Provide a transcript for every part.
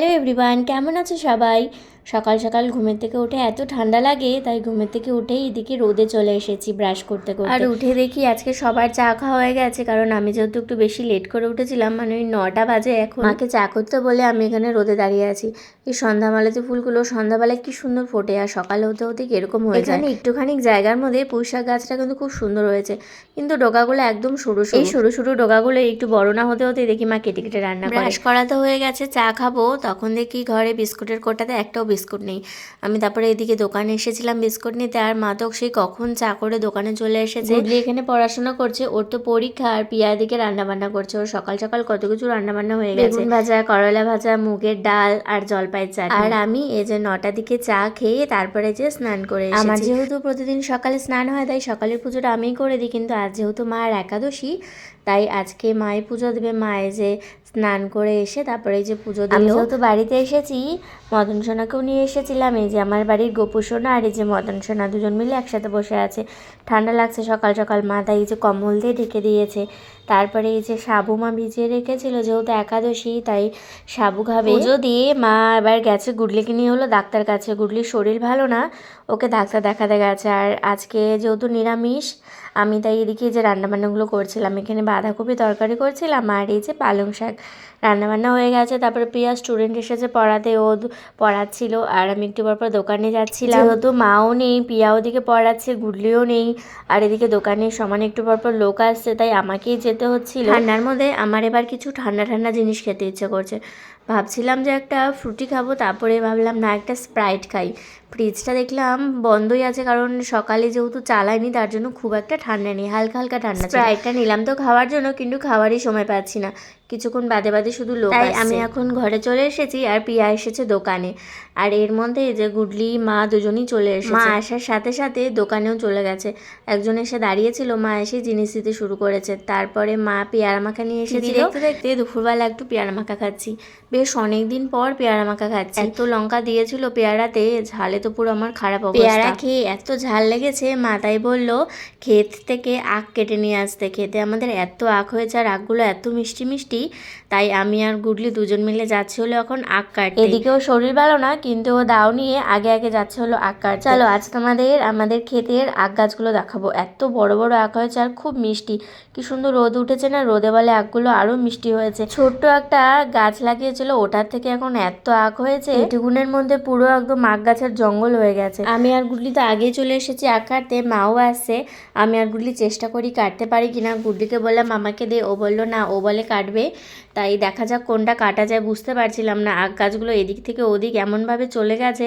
Hello everyone কেমন আছো সবাই? সকাল সকাল ঘুমের থেকে উঠে এত ঠান্ডা লাগে তাই ঘুমের থেকে উঠেই এদিকে রোদে চলে এসেছি ব্রাশ করতে করতে। আর উঠে দেখি আজকে সবার চা খাওয়া হয়ে গেছে কারণ আমি যেহেতু একটু বেশি লেট করে উঠেছিলাম মানে ওই নটা বাজে এখন। মাকে চা করতে বলে আমি এখানে রোদে দাঁড়িয়ে আছি। এই সন্ধ্যামালাতে ফুলগুলো সন্ধ্যাবেলায় কি সুন্দর ফোটে আর সকাল হতে হতে কি এরকম হয়ে যায়? একটুখানি জায়গার মধ্যে পুঁইশাক গাছটা কিন্তু খুব সুন্দর হয়েছে কিন্তু ডোকাগুলো একদম সরু সরু। এই সরু সরু ডোকাগুলো একটু বড় না হতে হতে দেখি মা কেটে কেটে রান্না ব্রাশ করা তো হয়ে গেছে চা খাব তখন দেখি ঘরে বিস্কুটের কোটাতে একটাও বিস্কুট নেই। আমি তারপরে এদিকে দোকানে এসেছিলাম বিস্কুট নিতে। আর মা তো সেই কখন চা করে দোকানে চলে এসেছে? এখানে পড়াশোনা করছে ওর তো পরীক্ষা আর পিয়া এদিকে রান্না বান্না করছে। ওর সকাল সকাল কত কিছু রান্না বান্না হয়ে গেছে। বেগুন ভাজা করলা ভাজা মুগের ডাল আর জলপাইয়ের চা আর আমি এই যে নটার দিকে চা খেয়ে তারপরে যে স্নান করে আমার যেহেতু প্রতিদিন সকালে স্নান হয় তাই সকালের পুজোটা আমিই করে দিই। কিন্তু আজ যেহেতু মায়ের একাদশী তাই আজকে মায়ে পুজো দেবে। মায়ে যে স্নান করে এসে তারপরে যে পুজো দিল। আমি যেহেতু বাড়িতে এসেছি মদন সোনাকেও নিয়ে এসেছিলাম, এই যে আমার বাড়ির গোপু সোনা আর এই যে মদন সোনা দুজন মিলে একসাথে বসে আছে। ঠান্ডা লাগছে সকাল সকাল, মাথায় এই যে কম্বল দিয়ে ঢেকে দিয়েছে। তারপরে এই যে সাবু মা ভিজিয়ে রেখেছিল যেহেতু একাদশী তাই সাবু খাবে। পুজো দিয়ে মা এবার গেছে গুডলিকে নিয়ে হলো ডাক্তার কাছে। গুডলির শরীর ভালো না ওকে ডাক্তার দেখাতে গেছে। আর আজকে যেহেতু নিরামিষ আমি তাই এদিকে যে রান্নাবান্নাগুলো করছিলাম। এখানে বাঁধাকপি তরকারি করছিলাম আর এই যে পালং শাক। রান্নাবান্না হয়ে গেছে তারপরে প্রিয়া স্টুডেন্ট এসেছে পড়াতে ও পড়াচ্ছিল। আর আমি একটু পর পর দোকানে যাচ্ছিলাম। যেহেতু মাও নেই প্রিয়া ওদিকে পড়াচ্ছে গুডলিও নেই। আর এদিকে দোকানে সমান একটু পর পর লোক আসছে তাই আমাকেই যেতে হচ্ছিল ঠান্ডার মধ্যে আমার এবার কিছু ঠান্ডা ঠান্ডা জিনিস খেতে ইচ্ছে করছে। ভাবছিলাম যে একটা ফ্রুটি খাব তারপরে ভাবলাম না একটা স্প্রাইট খাই। ফ্রিজটা দেখলাম বন্ধই আছে কারণ সকালে যেহেতু চালাইনি তার জন্য খুব একটা ঠান্ডা নেই হালকা হালকা ঠান্ডা স্প্রাইটটা নিলাম তো খাওয়ার জন্য কিন্তু খাওয়ারই সময় পাচ্ছি না। কিছুক্ষণ বাদে বাদে শুধু লোক তাই আমি এখন ঘরে চলে এসেছি আর পিয়া এসেছে দোকানে। আর এর মধ্যে যে গুডলি মা দুজনই চলে এসেছে। মা আসার সাথে সাথে দোকানেও চলে গেছে। একজন এসে দাঁড়িয়েছিল মা এসে জিনিস দিতে শুরু করেছে। তারপরে মা পেয়ারা মাখা নিয়ে এসেছিল। দেখতে দেখতে দুপুরবেলা একটু পেয়ারা মাখা খাচ্ছি বেশ অনেকদিন পর পেয়ারা মাখা খাচ্ছি। এত লঙ্কা দিয়েছিল পেয়ারাতে ঝালে তো পুরো আমার খারাপ অবস্থা। পেয়ারা খেয়ে এত ঝাল লেগেছে মা তাই বলল ক্ষেত থেকে আখ কেটে নিয়ে আসতে। খেতে আমাদের এত আখ হয়েছে আর আখগুলো এত মিষ্টি মিষ্টি তাই আমি আর গুডলি দুজন মিলে যাচ্ছি হলো এখন আখ কাটতে। এদিকেও শরীর ভালো না কিন্তু ও দাও নিয়ে আগে আগে যাচ্ছে হলো আখ কাট চলো আজ তোমাদের আমাদের ক্ষেতের আখ গাছগুলো দেখাবো। এত বড় বড় আখ হয়েছে আর খুব মিষ্টি। কি সুন্দর রোদ উঠেছে না রোদে বলে আখগুলো আরও মিষ্টি হয়েছে। ছোট্ট একটা গাছ লাগিয়েছিল ওটার থেকে এখন এত আগ হয়েছে এটুকুনের মধ্যে পুরো একদম আগ গাছের জঙ্গল হয়ে গেছে। আমি আর গুডলি তো আগেই চলে এসেছি আগ কাটতে মাও আসছে। আমি আর গুডলি চেষ্টা করি কাটতে পারি কিনা। গুডলিকে বললাম আমাকে দে। ও বলল না ও বলে কাটবে। তাই দেখা যাক কোনটা কাটা যায় বুঝতে পারছিলাম না। আগ গাছগুলো এদিক থেকে ওদিক এমনভাবে চলে গেছে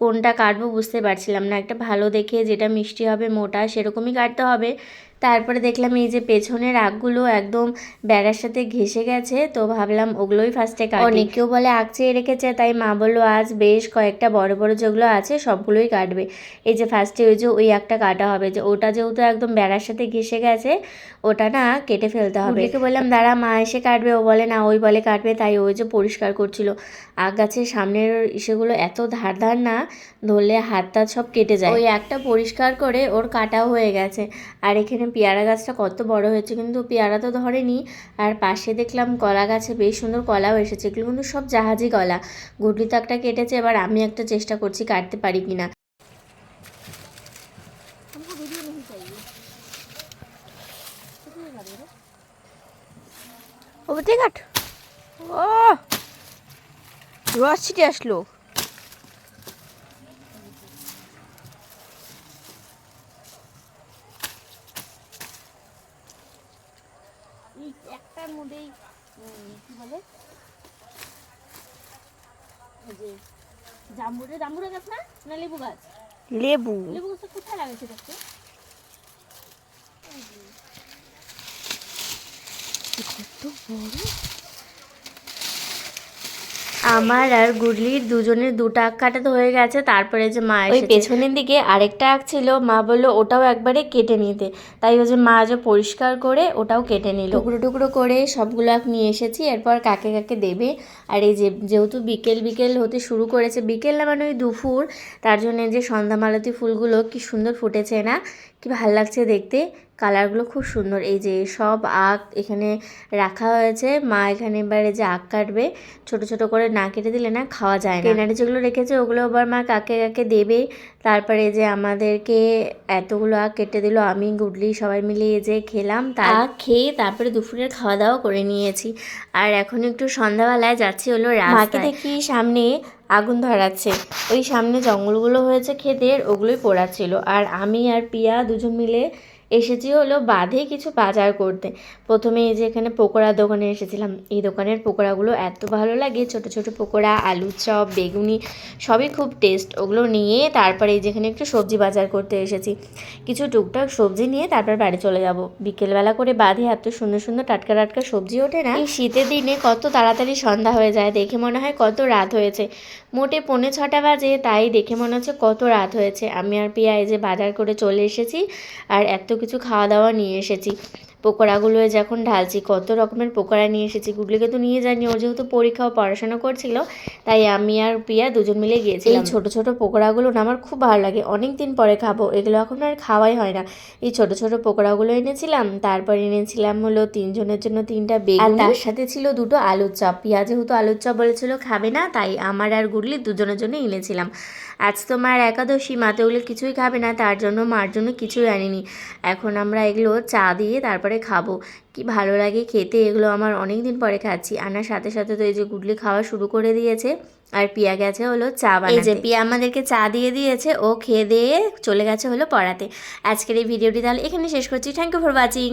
কোনটা কাটবো বুঝতে পারছিলাম না। একটা ভালো দেখে যেটা মিষ্টি হবে, মোটা, সেরকমই কাটতে হবে। তারপরে দেখলাম এই যে পেছনের আগগুলো একদম বেড়ার সাথে ঘেসে গেছে, তো ভাবলাম ওগুলোই ফার্স্টে কাটি। অনেকেও বলে আগ চেয়ে রেখেছে, তাই মা বলল, আজ বেশ কয়েকটা বড় বড় যেগুলো আছে সবগুলোই কাটবে। এই যে ফার্স্টে ওই যে ওই একটা কাটা হবে, যে ওটা যেহেতু একদম বেড়ার সাথে ঘেসে গেছে, ওটা না কেটে ফেলতে হবে। ওকে বললাম, দাঁড়া, মা এসে কাটবে। ও বলে, না, ওই বলে কাটবে। তাই ওই যে পরিষ্কার করছিল। আগ গাছের সামনের ইসেগুলো এত ধার ধার না ধরলে হাত টাত সব কেটে যায় ওই একটা পরিষ্কার করে ওর কাটাও হয়ে গেছে আর এখানে পেয়ারা গাছটা কত বড় হয়েছে কিন্তু পেয়ারা তো ধরেনি আর পাশে দেখলাম কলা গাছে বেশ সুন্দর কলাও এসেছে এগুলো কিন্তু সব জাহাজি কলা গুডলি তো একটা কেটেছে এবার আমি একটা চেষ্টা করছি কাটতে পারি কিনা ও ও রস ছিটে আসলো এই একটার মধ্যেই কি বলে? যে জাম্বুরে জাম্বুরে গাছ না? না লেবু গাছ? লেবু। লেবু গাছটা কোথায় লাগাইছে দেখতে আমার আর গুডলির দুজনের দুটো আখ কাটাতে হয়ে গেছে তারপরে যে মা ওই পেছনের দিকে আরেকটা আখ ছিল মা বলল ওটাও একবারে কেটে নিতে। তাই ওই যে মা যে পরিষ্কার করে ওটাও কেটে নিল। টুকরো টুকরো করে সবগুলো আখ নিয়ে এসেছি এরপর কাকে কাকে দেবে। আর এই যে যেহেতু বিকেল বিকেল হতে শুরু করেছে বিকেল না মানে ওই দুপুর তার জন্য যে সন্ধ্যামালতী ফুলগুলো কি সুন্দর ফুটেছে না কি ভালো লাগছে দেখতে। কালারগুলো খুব সুন্দর। এই যে সব আখ এখানে রাখা হয়েছে। মা এখানে এবারে যে আখ কাটবে ছোট ছোট করে না কেটে দিলে না খাওয়া যায় না। কেনারে যেগুলো রেখেছে ওগুলো আবার মা কাকে কাকে দেবে? তারপরে যে আমাদেরকে এতগুলো আখ কেটে দিল আমি গুডলি সবাই মিলে এই যে খেলাম তা খেয়ে তারপরে দুপুরের খাওয়া দাওয়া করে নিয়েছি। আর এখন একটু সন্ধ্যাবেলায় যাচ্ছি হলো মাকে দেখি সামনে আগুন ধরাচ্ছে। ওই সামনে জঙ্গলগুলো হয়েছে ক্ষেতের ওগুলোই পোড়াচ্ছিল। আর আমি আর পিয়া দুজন মিলে এসেছি হলো বাঁধে কিছু বাজার করতে। প্রথমে এই যে এখানে পকোড়া দোকানে এসেছিলাম। এই দোকানের পকোড়াগুলো এত ভালো লাগে, ছোট ছোট পকোড়া আলুর চপ, বেগুনি, সবই খুব টেস্ট ওগুলো নিয়ে তারপরে এই যেখানে একটু সবজি বাজার করতে এসেছি। কিছু টুকটাক সবজি নিয়ে তারপর বাড়ি চলে যাব। বিকেলবেলা করে বাঁধে এত সুন্দর সুন্দর টাটকা টাটকা সবজি ওঠে না। এই শীতের দিনে কত তাড়াতাড়ি সন্ধ্যা হয়ে যায়, দেখে মনে হয় কত রাত হয়েছে। মোটে পৌনে ছটা বাজে, তাই দেখে মনে হচ্ছে কত রাত হয়েছে। আমি আর পিয়া এই যে বাজার করে চলে এসেছি। আর এত কিছু খাওয়া দাওয়া নিয়ে এসেছি। পকোড়াগুলো যখন ঢালছি কত রকমের পকোড়া নিয়ে এসেছি গুগলিকে তো নিয়ে যায়নি ওর যেহেতু পরীক্ষা ও পড়াশোনা করছিল তাই আমি আর পিয়া দুজন মিলে গিয়েছিলাম। এই ছোট ছোট পকোড়াগুলো না আমার খুব ভালো লাগে অনেক দিন পরে খাব এগুলো এখন আর খাওয়াই হয় না। এই ছোট ছোট পকোড়াগুলো এনেছিলাম তারপর এনেছিলাম হলো তিনজনের জন্য তিনটা বেগুন। আর তার সাথে ছিল দুটো আলুর চপ পিয়া যেহেতু আলুর চপ বলেছিল খাবে না তাই আমার আর গুডলি দুজনের জন্য এনেছিলাম। আজ তো মার একাদশী মাতে ওগুলো কিছুই খাবে না তার জন্য মার জন্য কিছুই আনিনি। এখন আমরা এগুলো চা দিয়ে তারপরে খাব। কি ভালো লাগে খেতে এগুলো আমার অনেক দিন পরে খাচ্ছি। আনার সাথে সাথে তো এই যে গুডলি খাওয়া শুরু করে দিয়েছে। আর পিয়া গেছে হলো চা বানাতে এই যে পিয়া আমাদেরকে চা দিয়ে দিয়েছে ও খেয়ে দিয়ে চলে গেছে হলো পড়াতে। আজকের এই ভিডিওটি তাহলে এখানে শেষ করছি। Thank you for watching